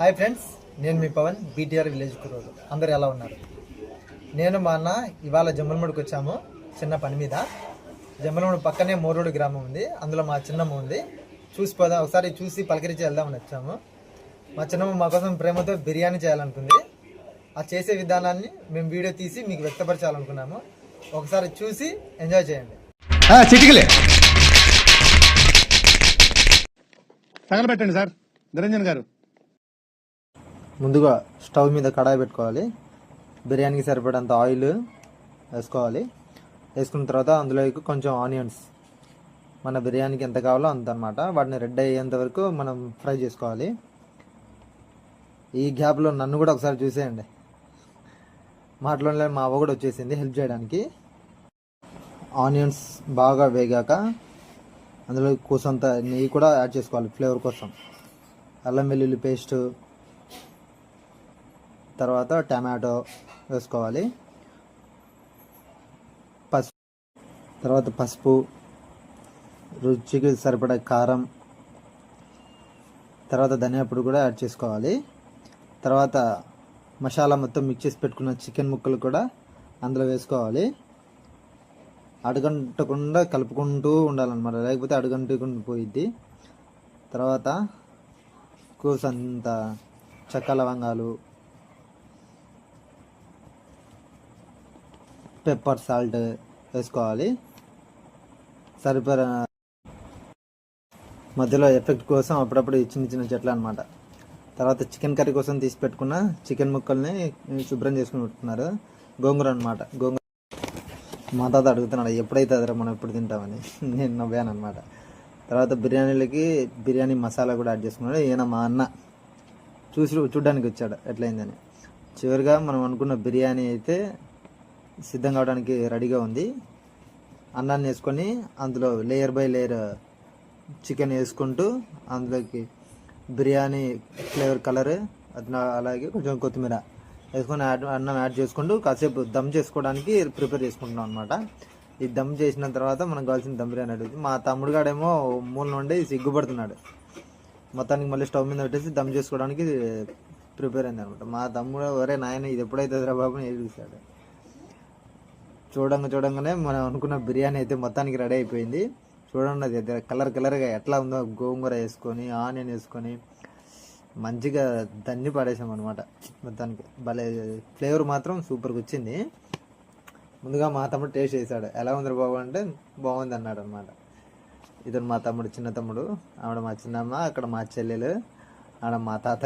Hi friends నేను మీ Pavan BTR village కురోజు అందరు ఎలా ఉన్నారు? నేను మా అన్న ఇవాళ జమ్మలమూడికి వచ్చాము చిన్న పని మీద. జమ్మలమూడి పక్కనే మోరోడు గ్రామం ఉంది అందులో మా చిన్నమ్మ ఉంది. చూసిపోదాం ఒకసారి చూసి పలకరించి వెళ్దామని వచ్చాము. మా చిన్నమ్మ మా కోసం ప్రేమతో బిర్యానీ చేయాలనుకుంది. ఆ చేసే విధానాన్ని మేము వీడియో తీసి మీకు వ్యక్తపరచాలనుకున్నాము. ఒకసారి చూసి ఎంజాయ్ చేయండి. చిటికలే. తగలబెట్టండి సార్. నిరంజన్ గారు. ముందుగా స్టవ్ మీద కడాయి పెట్టుకోవాలి. బిర్యానీకి సరిపడంత ఆయిల్ వేసుకోవాలి. వేసుకున్న తర్వాత అందులోకి కొంచెం ఆనియన్స్. మన బిర్యానీకి ఎంత కావాలో అంత అనమాట వాటిని రెడ్ అయ్యేంత వరకు మనం ఫ్రై చేసుకోవాలి. ఈ గ్యాప్లో నన్ను కూడా ఒకసారి చూసేయండి. మాటలోనే మా అవ్వ కూడా వచ్చేసింది హెల్ప్ చేయడానికి. ఆనియన్స్ బాగా వేగాక అందులో కూసంత నెయ్యి కూడా యాడ్ చేసుకోవాలి ఫ్లేవర్ కోసం. అల్లం వెల్లుల్లి పేస్టు తర్వాత టమాటో వేసుకోవాలి. పసుపు తర్వాత పసుపు రుచికి సరిపడే కారం తర్వాత ధనియా పొడి కూడా యాడ్ చేసుకోవాలి. తర్వాత మసాలా మొత్తం మిక్స్ చేసి పెట్టుకున్న చికెన్ ముక్కలు కూడా అందులో వేసుకోవాలి. అడుగంటకుండా కలుపుకుంటూ ఉండాలన్నమాట. లేకపోతే అడగంటకుండా పోయిద్ది. తర్వాత కూసంత చెక్క లవంగాలు పెప్పర్ సాల్ట్ వేసుకోవాలి. సరిపడ మధ్యలో ఎఫెక్ట్ కోసం అప్పుడప్పుడు చిన్న చిన్న చెట్లు అనమాట తర్వాత చికెన్ కర్రీ కోసం తీసి పెట్టుకున్న చికెన్ ముక్కల్ని శుభ్రం చేసుకుని పెట్టుకున్నారు. గోంగూర అనమాట గోంగూర మా తాత అడుగుతున్నాడు ఎప్పుడైతే అదరా మనం ఎప్పుడు తింటామని? నేను నవ్వాను అనమాట తర్వాత బిర్యానీలకి బిర్యానీ మసాలా కూడా యాడ్ చేసుకున్నాడు. ఈయన మా అన్న చూసి చూడ్డానికి వచ్చాడు. ఎట్లయిందని. చివరిగా మనం అనుకున్న బిర్యానీ అయితే సిద్ధం కావడానికి రెడీగా ఉంది. అన్నాన్ని వేసుకొని అందులో లేయర్ బై లేయర్ చికెన్ వేసుకుంటూ అందులోకి బిర్యానీ ఫ్లేవర్ కలర్ అది అలాగే కొంచెం కొత్తిమీర వేసుకొని యాడ్ అన్నం యాడ్ చేసుకుంటూ కాసేపు దమ్ చేసుకోవడానికి ప్రిపేర్ చేసుకుంటున్నాం అనమాట ఈ దమ్ చేసిన తర్వాత మనకు కావాల్సిన దమ్ బిర్యానీ అడుగుతుంది మా తమ్ముడు గాడేమో మూల నుండి సిగ్గుపడుతున్నాడు. మొత్తానికి మళ్ళీ స్టవ్ మీద పెట్టేసి దమ్ చేసుకోవడానికి ప్రిపేర్ అయింది అనమాట మా తమ్ముడు ఒరే నాయన ఇది ఎప్పుడైతే రా బాబు అని చూశాడు చూడంగా చూడంగానే మనం అనుకున్న బిర్యానీ అయితే మొత్తానికి రెడీ అయిపోయింది. చూడండి అది కలర్ కలర్గా ఎట్లా ఉందో గోంగూర వేసుకొని ఆనియన్ వేసుకొని మంచిగా దన్ని పడేసాం అనమాట మొత్తానికి భలే ఫ్లేవర్ మాత్రం సూపర్గా వచ్చింది. ముందుగా మా తమ్ముడు టేస్ట్ చేశాడు. ఎలా ఉంది బాబు అంటే బాగుంది అన్నాడు అనమాట ఇతను మా తమ్ముడు చిన్న తమ్ముడు. ఆవిడ మా చిన్నమ్మ అక్కడ మా చెల్లెలు. ఆడ మా తాత